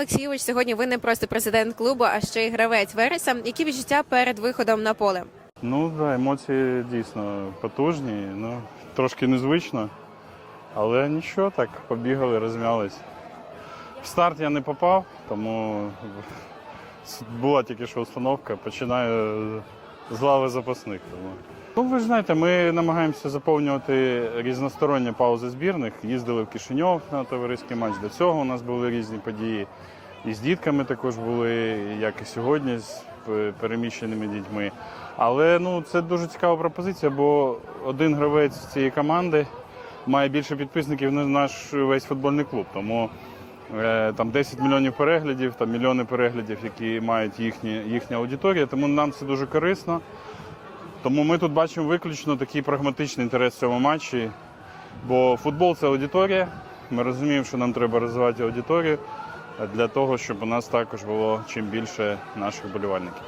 Олексійович, сьогодні ви не просто президент клубу, а ще й гравець Вереса. Які відчуття перед виходом на поле? Ну, да, емоції дійсно потужні, ну, трошки незвично. Але нічого, так, побігали, розм'ялись. В старт я не попав, тому була тільки що установка. Починаю з лави запасних. Тому. Ну, ви ж знаєте, ми намагаємося заповнювати різносторонні паузи збірних. Їздили в Кишиньов на товариський матч. До цього у нас були різні події. І з дітками також були, як і сьогодні, з переміщеними дітьми. Але ну, це дуже цікава пропозиція, бо один гравець цієї команди має більше підписників, ніж наш весь футбольний клуб. Тому е, там 10 мільйонів переглядів, там мільйони переглядів, які мають їхні, їхня аудиторія. Тому нам це дуже корисно. Тому ми тут бачимо виключно такий прагматичний інтерес в цьому матчі. Бо футбол це аудиторія. Ми розуміємо, що нам треба розвивати аудиторію для того, щоб у нас також було чим більше наших болівальників.